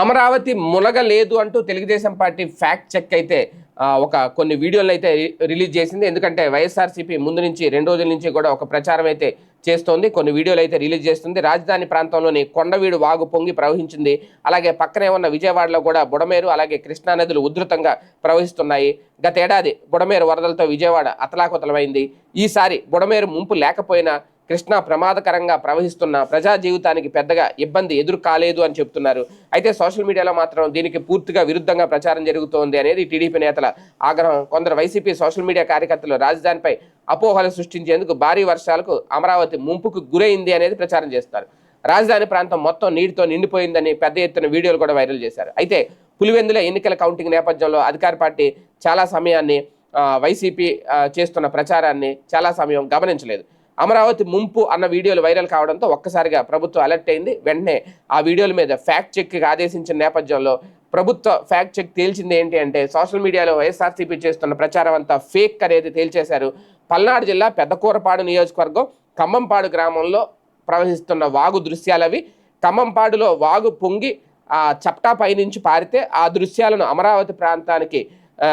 అమరావతి మునగలేదు అంటూ Telugu Desam party fact check అయితే ఒక కొన్ని వీడియోలు అయితే రి- రిలీజ్ చేసింది. ఎందుకంటే వైఎస్ఆర్సీపీ ముందు నుంచి రెండు రోజుల నుంచి కూడా ఒక ప్రచారం అయితే చేస్తోంది. కొన్ని వీడియోలు అయితే రిలీజ్ చేస్తుంది. రాజధాని ప్రాంతంలోని కొండవీడు వాగు పొంగి ప్రవహించింది. అలాగే పక్కనే ఉన్న విజయవాడలో కూడా బుడమేరు అలాగే కృష్ణా నదులు ఉధృతంగా ప్రవహిస్తున్నాయి. గతేడాది బుడమేరు వరదలతో విజయవాడ అతలాకుతలమైంది. ఈసారి బుడమేరు ముంపు లేకపోయినా కృష్ణా ప్రమాదకరంగా ప్రవహిస్తున్న ప్రజా జీవితానికి పెద్దగా ఇబ్బంది ఎదురు కాలేదు అని చెప్తున్నారు. అయితే సోషల్ మీడియాలో మాత్రం దీనికి పూర్తిగా విరుద్ధంగా ప్రచారం జరుగుతోంది అనేది టీడీపీ నేతల ఆగ్రహం. కొందరు వైసీపీ సోషల్ మీడియా కార్యకర్తలు రాజధానిపై అపోహలు సృష్టించేందుకు భారీ వర్షాలకు అమరావతి ముంపుకు గురైంది అనేది ప్రచారం చేస్తారు. రాజధాని ప్రాంతం మొత్తం నీటితో నిండిపోయిందని పెద్ద ఎత్తున వీడియోలు కూడా వైరల్ చేశారు. అయితే పులివెందుల ఎన్నికల కౌంటింగ్ నేపథ్యంలో అధికార పార్టీ చాలా సమయాన్ని వైసీపీ చేస్తున్న ప్రచారాన్ని చాలా సమయం గమనించలేదు. అమరావతి ముంపు అన్న వీడియోలు వైరల్ కావడంతో ఒక్కసారిగా ప్రభుత్వం అలర్ట్ అయింది. వెంటనే ఆ వీడియోల మీద ఫ్యాక్ట్ చెక్ ఆదేశించిన నేపథ్యంలో ప్రభుత్వ ఫ్యాక్ట్ చెక్ తేల్చింది ఏంటి అంటే సోషల్ మీడియాలో వైఎస్ఆర్సీపీ చేస్తున్న ప్రచారం అంతా ఫేక్ అనేది తేల్చేశారు. పల్నాడు జిల్లా పెద్దకూరపాడు నియోజకవర్గం ఖమ్మంపాడు గ్రామంలో ప్రవహిస్తున్న వాగు దృశ్యాలవి ఖమ్మంపాడులో వాగు పొంగి ఆ చప్టా పైనుంచి పారితే ఆ దృశ్యాలను అమరావతి ప్రాంతానికి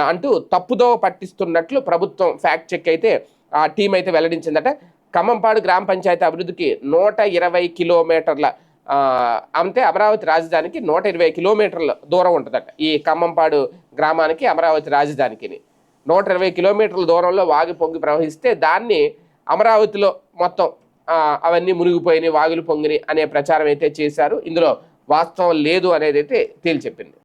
అంటూ తప్పుదో పట్టిస్తున్నట్లు ప్రభుత్వం ఫ్యాక్ట్ చెక్ అయితే ఆ టీం అయితే వెల్లడించిందట. ఖమ్మంపాడు గ్రామ పంచాయతీ అభివృద్ధికి నూట ఇరవై కిలోమీటర్ల అంతే అమరావతి రాజధానికి నూట ఇరవై కిలోమీటర్ల దూరం ఉంటుందట ఈ ఖమ్మంపాడు గ్రామానికి అమరావతి రాజధానికి నూట ఇరవై కిలోమీటర్ల దూరంలో వాగు పొంగి ప్రవహిస్తే దాన్ని అమరావతిలో మొత్తం అవన్నీ మునిగిపోయినాయి వాగులు పొంగిని అనే ప్రచారం అయితే చేశారు. ఇందులో వాస్తవం లేదు అనేది అయితే తేల్చెప్పింది